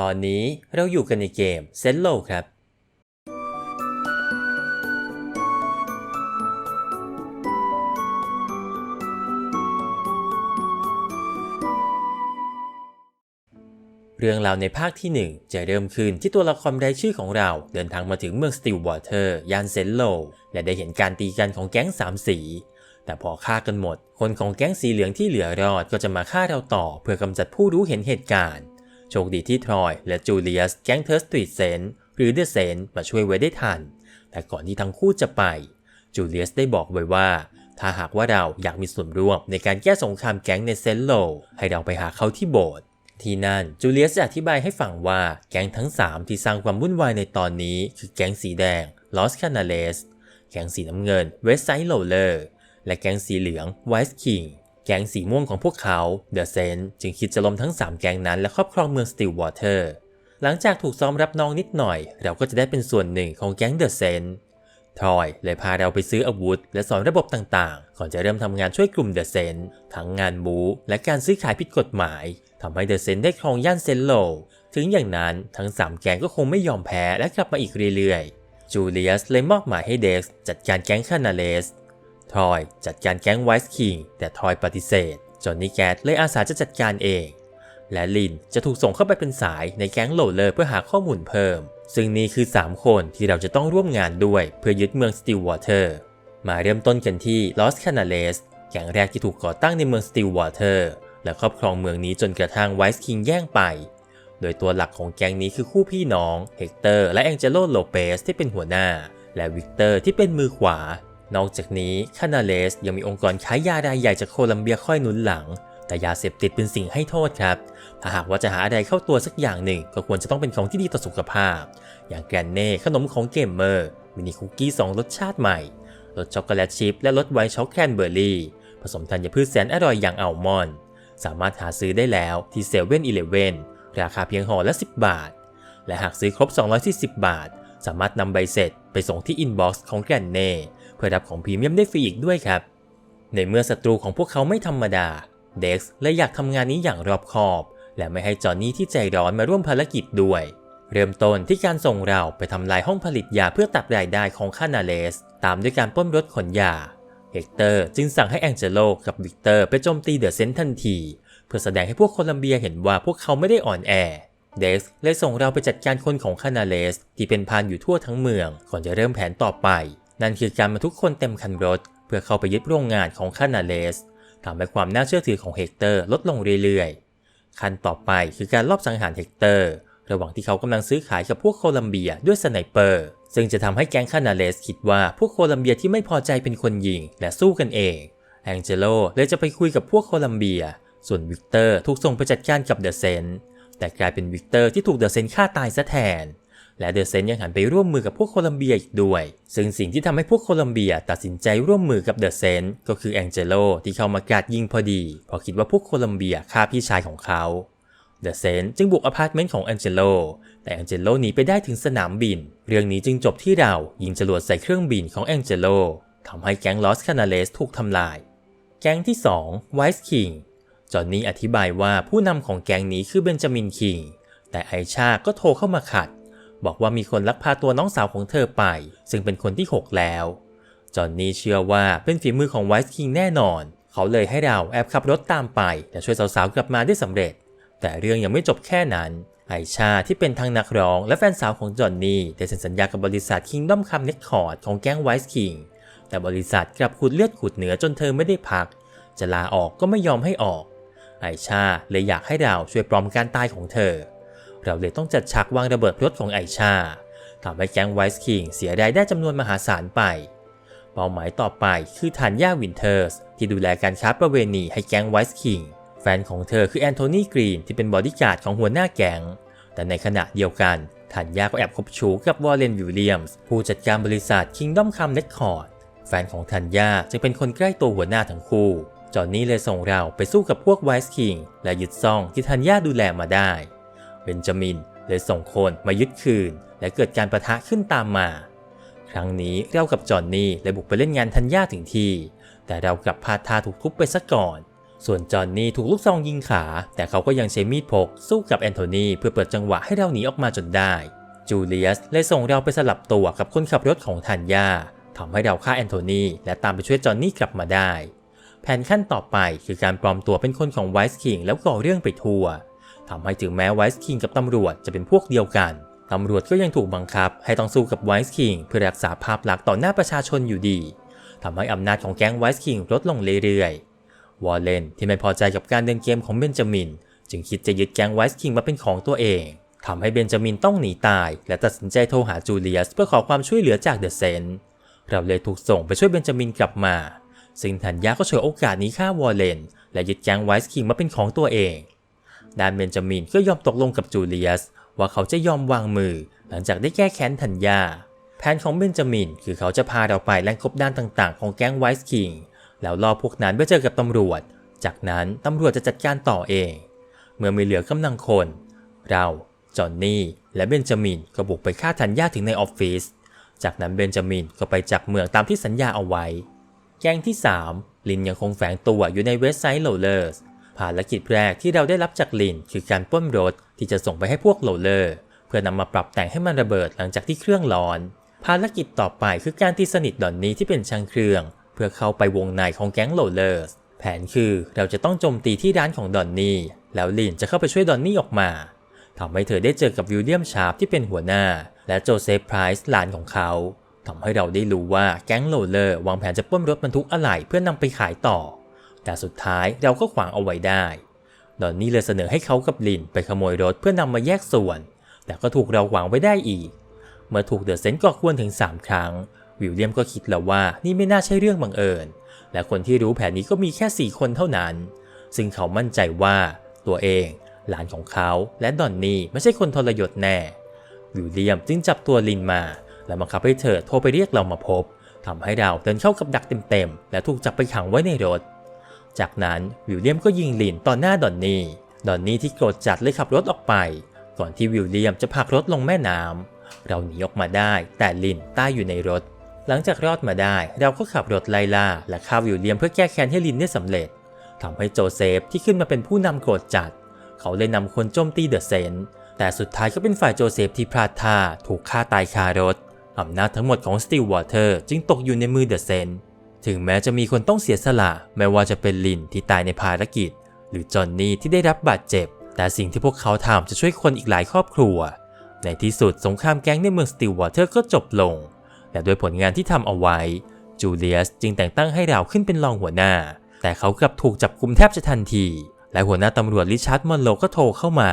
ตอนนี้เราอยู่กันในเกมเซนโลครับ เรื่องราวในภาคที่ 1 จะเริ่มขึ้นที่ตัวละครรายชื่อของเราเดินทางมาถึงเมืองสติลวอเตอร์ยานเซนโล และได้เห็นการตีกันของแก๊งสามสี แต่พอฆ่ากันหมด คนของแก๊งสีเหลืองที่เหลือรอดก็จะมาฆ่าเราต่อเพื่อกำจัดผู้รู้เห็นเหตุการณ์ โชคดีที่ทรอยและจูเลียสแก๊งเทอร์สตรีทเซนหรือเดอะเซนมาช่วยไว้ได้ทัน แต่ก่อนที่ทั้งคู่จะไปจูเลียสได้บอกไว้ว่า ถ้าหากว่าเราอยากมีส่วนร่วมในการแก้สงครามแก๊งในเซนโล ให้เราไปหาเขาที่โบสถ์ที่นั่นจูเลียสจะอธิบายให้ฟังว่าแก๊งทั้ง 3 ที่สร้างความวุ่นวายในตอนนี้คือแก๊งสีแดง Los Canales แก๊งสีน้ำเงิน West Side Roller และแก๊งสีเหลือง White King แก๊งสีม่วงของพวกเขา The Saint จึงคิดจะล้มทั้ง 3 แก๊งนั้นและครอบครองเมือง Stillwater หลังจากถูกซ้อมรับน้องนิดหน่อย เราก็จะได้เป็นส่วนหนึ่งของแก๊ง The Saint ทอยเลยพาเราไปซื้ออาวุธ และสอนระบบต่างๆ ก่อนจะเริ่มทำงานช่วยกลุ่มเดอะเซนทั้งงานบูและการซื้อขายผิดกฎหมายทำให้เดอะเซนได้ครองย่านเซนโล ถึงอย่างนั้นทั้ง 3 แก๊งก็คงไม่ยอมแพ้และกลับมาอีกเรื่อยๆจูเลียสเลยมอบหมายให้เด็กจัดการแก๊งคานาเลส ทอยจัดการแก๊งไวส์คิงแต่ทอยปฏิเสธจอนนี่แกตเลยอาสาจะจัดการเอง และลินจะถูกส่งเข้าไปเป็นสายในแก๊งโหลเลอร์เพื่อหาข้อมูลเพิ่ม ซึ่งนี่คือ 3 คนที่เราจะต้องร่วมงานด้วยเพื่อยึดเมืองสติลวอเตอร์มาเริ่มต้นกันที่ลอสคานาเลสแก๊งแรกที่ถูกก่อตั้งในเมืองสติลวอเตอร์และครอบครองเมืองนี้จนกระทั่งไวส์คิงแย่งไป โดยตัวหลักของแก๊งนี้คือคู่พี่น้องเฮกเตอร์และแองเจโลโลเปสที่เป็นหัวหน้า และวิกเตอร์ที่เป็นมือขวา นอกจากนี้คานาเลสยังมีองค์กรขายยารายใหญ่จากโคลัมเบียค่อยหนุนหลัง แต่ยาเสพติดเป็นสิ่งให้โทษครับ ถ้าหากว่าจะหาอะไรเข้าตัวสักอย่างหนึ่ง ก็ควรจะต้องเป็นของที่ดีต่อสุขภาพ อย่างแกรนเน่ขนมของเกมเมอร์มินิคุกกี้สองรสชาติใหม่รสช็อกโกแลตชิพและรสไวท์ช็อกแคนเบอร์รี่ ผสมธัญพืชแสนอร่อยอย่างอัลมอนด์สามารถหาซื้อได้แล้วที่เซเว่นอีเลเว่นราคาเพียงห่อละ 10 บาท และหากซื้อครบ 240 บาท สามารถนำใบเสร็จไปส่งที่อินบ็อกซ์ของแกรนเน่ พื่อรับของพรีเมียมได้ฟรีอีกด้วยครับ ในเมื่อศัตรูของพวกเขาไม่ธรรมดา เด็กซ์เลยอยากทำงานนี้อย่างรอบคอบ และไม่ให้จอห์นนี่ที่ใจร้อนมาร่วมภารกิจด้วย เริ่มต้นที่การส่งเราไปทำลายห้องผลิตยาเพื่อตัดรายได้ของคานาเลส ตามด้วยการป้นรถขนยาเฮกเตอร์จึงสั่งให้แองเจโลกับวิกเตอร์ไปโจมตีเดอะเซนทันที เพื่อแสดงให้พวกโคลัมเบียเห็นว่าพวกเขาไม่ได้อ่อนแอเด็กซ์เลยส่งเราไปจัดการคนของคานาเลส ที่เป็นพานอยู่ทั่วทั้งเมืองก่อนจะเริ่มแผนต่อไป นั่นคือการมาทุกคนเต็มคันรถ เพื่อเข้าไปยึดโรงงานของคานาเลสทำให้ความน่าเชื่อถือของเฮกเตอร์ลดลงเรื่อยๆ ขั้นต่อไปคือการลอบสังหารเฮกเตอร์ ระหว่างที่เขากำลังซื้อขายกับพวกโคลัมเบียด้วยสไนเปอร์ ซึ่งจะทำให้แก๊งคานาเลสคิดว่าพวกโคลัมเบียที่ไม่พอใจเป็นคนยิงและสู้กันเองแองเจโลเลยจะไปคุยกับพวกโคลัมเบีย ส่วนวิกเตอร์ถูกส่งไปจัดการกับเดอะเซนแต่กลายเป็นวิกเตอร์ที่ถูกเดอะเซนฆ่าตายซะแทน และเดอะเซนยังหันไปร่วมมือกับพวกโคลัมเบียอีกด้วย ซึ่งสิ่งที่ทำให้พวกโคลัมเบียตัดสินใจร่วมมือกับเดอะเซนก็คือแองเจโลที่เข้ามากาดยิงพอดีเพราะคิดว่าพวกโคลัมเบียฆ่าพี่ชายของเขาเดอะเซนจึงบุกอพาร์ตเมนต์ของแองเจโล แต่แองเจโลหนีไปได้ถึงสนามบิน เรื่องนี้จึงจบที่เรายิงจรวดใส่เครื่องบินของแองเจโลทำให้แก๊งลอสคานาเลสถูกทำลาย แก๊งที่2 White King จอนนี่อธิบายว่าผู้นำของแก๊งนี้คือเบนจามินคิง แต่ไอชาก็โทรเข้ามาขัด บอกว่ามีคนลักพาตัวน้องสาวของเธอไป ซึ่งเป็นคนที่ 6 แล้ว จอห์นนี่เชื่อว่าเป็นฝีมือของไวท์คิงแน่นอน เขาเลยให้เราแอบขับรถตามไปและช่วยสาวๆกลับมาได้สำเร็จ แต่เรื่องยังไม่จบแค่นั้น ไอชาที่เป็นทั้งนักร้องและแฟนสาวของจอห์นนี่ได้เซ็นสัญญากับบริษัท Kingdom Come Record ของแก๊งไวท์คิงแต่บริษัทกลับขุดเลือดขุดเนื้อจนเธอไม่ได้พัก จะลาออกก็ไม่ยอมให้ออก ไอชาเลยอยากให้เราช่วยปลอมการตายของเธอ เราเลยต้องจัดฉากวางระเบิดรถของไอชาทำให้แก๊งไวส์คิงเสียรายได้จำนวนมหาศาลไป เป้าหมายต่อไปคือธัญญาวินเทอร์ส ที่ดูแลการค้าประเวณีให้แก๊งไวส์คิงแฟนของเธอคือแอนโทนีกรีนที่เป็นบอดี้การ์ดของหัวหน้าแก๊ง แต่ในขณะเดียวกันธัญญาก็แอบคบชู้กับวอลเลนวิลเลียมส์ผู้จัดการบริษัท Kingdom Come Record แฟนของธัญญาจึงเป็นคนใกล้ตัวหัวหน้าทั้งคู่ จอนนี่เลยส่งเราไปสู้กับพวกไวส์คิงและยึดซ่องที่ธัญญาดูแลมาได้ เบนจามินเลยส่งคนมายึดคืน และเกิดการประทะขึ้นตามมา ครั้งนี้เรากับจอห์นนี่เลยบุกไปเล่นงานธัญญาถึงที่ แต่เรากับพาทาถูกทุบไปซะก่อน ส่วนจอห์นนี่ถูกลูกซองยิงขา แต่เขาก็ยังใช้มีดพกสู้กับแอนโทนีเพื่อเปิดจังหวะให้เราหนีออกมาจนได้ จูเลียสเลยส่งเราไปสลับตัวกับคนขับรถของทันยาทำให้เราฆ่าแอนโทนีและตามไปช่วยจอห์นนี่กลับมาได้ แผนขั้นต่อไปคือการปลอมตัวเป็นคนของไวส์คิงแล้วก่อเรื่องไปทั่ว ทำให้ถึงแม้ไวส์คิงกับตำรวจจะเป็นพวกเดียวกัน ตำรวจก็ยังถูกบังคับ ให้ต้องสู้กับไวส์คิงเพื่อรักษาภาพลักษณ์ต่อหน้าประชาชนอยู่ดีทำให้อำนาจของแก๊งไวส์คิงลดลงเรื่อยๆวอลเลนที่ไม่พอใจกับการเดินเกมของเบนจามิน จึงคิดจะยึดแก๊งไวส์คิงมาเป็นของตัวเองทำให้เบนจามินต้องหนีตาย และตัดสินใจโทรหาจูเลียสเพื่อขอความช่วยเหลือจากเดอะเซนเราเลยถูกส่งไปช่วยเบนจามินกลับมา ซึ่งธัญญาก็ฉวยโอกาสนี้ฆ่าวอลเลน และยึดแก๊งไวส์คิงมาเป็นของตัวเอง ด้านเบนจามินก็ยอมตกลงกับจูเลียส ว่าเขาจะยอมวางมือ หลังจากได้แก้แค้นธัญญา แผนของเบนจามินคือเขาจะพาเราไปแล่งกบดานต่างๆ ของแก๊งไวส์คิงแล้วล่อพวกนั้นไปเจอกับตำรวจ จากนั้นตำรวจจะจัดการต่อเอง เมื่อไม่เหลือกำลังคน เรา จอห์นนี่ และเบนจามินก็บุกไปฆ่าธัญญาถึงในออฟฟิศ จากนั้นเบนจามินก็ไปจับเมืองตามที่สัญญาเอาไว้ แก๊งที่ 3 ลินยังคงแฝงตัวอยู่ในเวสไซด์โรลเลอร์ส ภารกิจแรกที่เราได้รับจากลินคือการป้นรถที่จะส่งไปให้พวกโรลเลอร์ เพื่อนำมาปรับแต่งให้มันระเบิดหลังจากที่เครื่องร้อน ภารกิจต่อไปคือการตีสนิทดอนนี้ที่เป็นช่างเครื่อง เพื่อเข้าไปวงในของแก๊งโรลเลอร์แผนคือเราจะต้องโจมตีที่ร้านของดอนนี่แล้วลินจะเข้าไปช่วยดอนนี่ออกมาทำให้เธอได้เจอกับวิลเลียมชาร์ปที่เป็นหัวหน้า และโจเซฟไพรส์หลานของเขาทำให้เราได้รู้ว่าแก๊งโรลเลอร์วางแผนจะป้นรถบรรทุกอะไหล่เพื่อนำไปขายต่อ แต่สุดท้ายเราก็ขวางเอาไว้ได้ดอนนี่เลยเสนอให้เขากับลินไปขโมยรถเพื่อนำมาแยกส่วน แต่ก็ถูกเราขวางไว้ได้อีก เมื่อถูกเดอะเซนต์ก่อกวนถึง 3 ครั้ง วิลเลียมก็คิดแล้วว่านี่ไม่น่าใช่เรื่องบังเอิญ และคนที่รู้แผนนี้ก็มีแค่ 4 คนเท่านั้น ซึ่งเขามั่นใจว่าตัวเอง หลานของเขาและดอนนี่ไม่ใช่คนทรยศแน่ วิลเลียมจึงจับตัวลินมา และบังคับให้เธอโทรไปเรียกเรามาพบทำให้เราเดินเข้ากับดักเต็มๆและถูกจับไปขังไว้ในรถ จากนั้นวิลเลียมก็ยิงลินต่อหน้าดอนนี่ดอนนี่ที่โกรธจัดเลยขับรถออกไป ก่อนที่วิลเลียมจะผลักรถลงแม่น้ำเราหนีออกมาได้แต่ลินใต้อยู่ในรถ หลังจากรอดมาได้เราก็ขับรถไล่ล่าและฆ่าวิลเลียมเพื่อแก้แค้นให้ลินได้สำเร็จทำให้โจเซฟที่ขึ้นมาเป็นผู้นำโกรธจัด เขาเลยนำคนโจมตีเดอะเซนแต่สุดท้ายก็เป็นฝ่ายโจเซฟที่พลาดท่าถูกฆ่าตายคารถอำนาจทั้งหมดของสตีลวอเตอร์จึงตกอยู่ในมือเดอะเซน ถึงแม้จะมีคนต้องเสียสละไม่ว่าจะเป็นลินที่ตายในภารกิจ หรือจอนนี่ที่ได้รับบาดเจ็บ แต่สิ่งที่พวกเขาทำจะช่วยคนอีกหลายครอบครัว ในที่สุดสงครามแก๊งในเมืองสตีลวอเตอร์ก็จบลง และด้วยผลงานที่ทำเอาไว้ จูเลียสจึงแต่งตั้งให้เราขึ้นเป็นรองหัวหน้า แต่เขากลับถูกจับกุมแทบจะทันที และหัวหน้าตำรวจริชาร์ดมอนโลก็โทรเข้ามา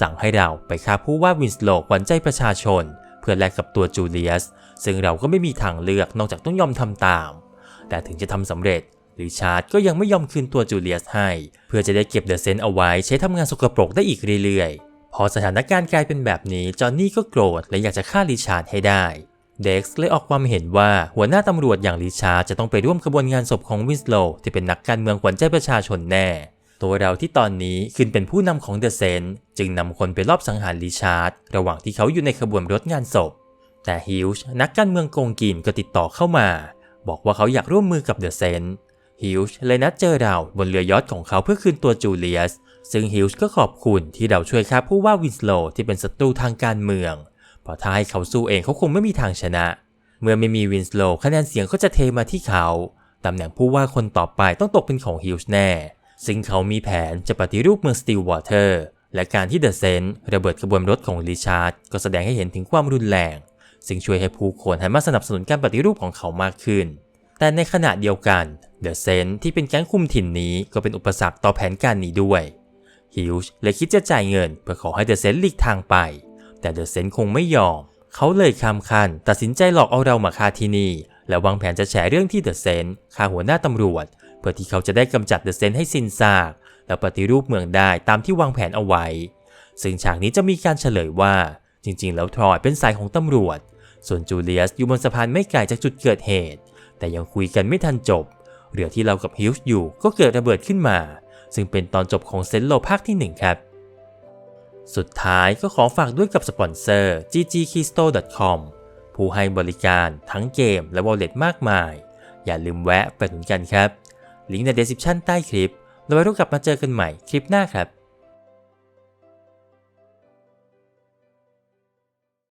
สั่งให้เราไปฆ่าผู้ว่าวินสโลกหวันใจประชาชน เพื่อแลกกับตัวจูเลียส ซึ่งเราก็ไม่มีทางเลือกนอกจากต้องยอมทำตาม แต่ถึงจะทำสำเร็จริชาร์ดก็ยังไม่ยอมคืนตัวจูเลียสให้ เพื่อจะได้เก็บเดอะเซนต์เอาไว้ใช้ทำงานสกปรกได้อีกเรื่อยๆ พอสถานการณ์กลายเป็นแบบนี้จอห์นนี่ก็โกรธและอยากจะฆ่าริชาร์ดให้ได้ เด็กซ์เลยออกความเห็นว่าหัวหน้าตำรวจอย่างริชาร์ดจะต้องไปร่วมขบวนงานศพของวินสโลว์ที่เป็นนักการเมืองขวัญใจประชาชนแน่ ตัวเราที่ตอนนี้ขึ้นเป็นผู้นำของเดอะเซนต์จึงนำคนไปรอบสังหารริชาร์ดระหว่างที่เขาอยู่ในขบวนรถงานศพ แต่ฮิลช์นักการเมืองโกงกินก็ติดต่อเข้ามา บอกว่าเขาอยากร่วมมือกับเดอะเซนต์ฮิลช์เลยนัดเจอเราบนเรือยอทของเขาเพื่อคืนตัวจูเลียส ซึ่งฮิลช์ก็ขอบคุณที่เราช่วยฆ่าผู้ว่าวินสโลว์ที่เป็นศัตรูทางการเมือง เพราะถ้าให้เขาสู้เองเขาคงไม่มีทางชนะ เมื่อไม่มีวินสโลว์คะแนนเสียงก็จะเทมาที่เขา ตำแหน่งผู้ว่าคนต่อไปต้องตกเป็นของฮิลช์แน่ ซึ่งเขามีแผนจะปฏิรูปเมืองสตีลวอเตอร์และการที่เดอะเซนต์ระเบิดขบวนรถของริชาร์ดก็แสดงให้เห็นถึงความรุนแรง ซึ่งช่วยให้ผู้คนหันมาสนับสนุนการปฏิรูปของเขามากขึ้น แต่ในขณะเดียวกันเดอะเซนที่เป็นแก๊งคุมถิ่นนี้ก็เป็นอุปสรรคต่อแผนการนี้ด้วยฮิลช์เลยคิดจะจ่ายเงินเพื่อขอให้เดอะเซนหลีกทางไป แต่เดอะเซนคงไม่ยอม เขาเลยคำคันตัดสินใจหลอกเอาเรามาฆ่าที่นี่ และวางแผนจะแฉเรื่องที่เดอะเซนฆ่าหัวหน้าตำรวจ เพื่อที่เขาจะได้กำจัดเดอะเซนให้สิ้นซาก แล้วปฏิรูปเมืองได้ตามที่วางแผนเอาไว้ ซึ่งฉากนี้จะมีการเฉลยว่า จริงๆ แล้วทรอยเป็นสายของตำรวจ ส่วนจูเลียสอยู่บนสะพานไม่ไกลจากจุดเกิดเหตุ แต่ยังคุยกันไม่ทันจบ เรือที่เรากับฮิลส์อยู่ก็เกิดระเบิดขึ้นมา ซึ่งเป็นตอนจบของเซนโลภาคที่ 1 ครับ สุดท้ายก็ขอฝากด้วยกับสปอนเซอร์ ggkisto.com ผู้ให้บริการทั้งเกมและ wallet มากมาย อย่าลืมแวะไปหนุนกันครับ ลิงก์ใน description ใต้คลิป แล้วไว้เรากลับมาเจอกันใหม่คลิปหน้าครับ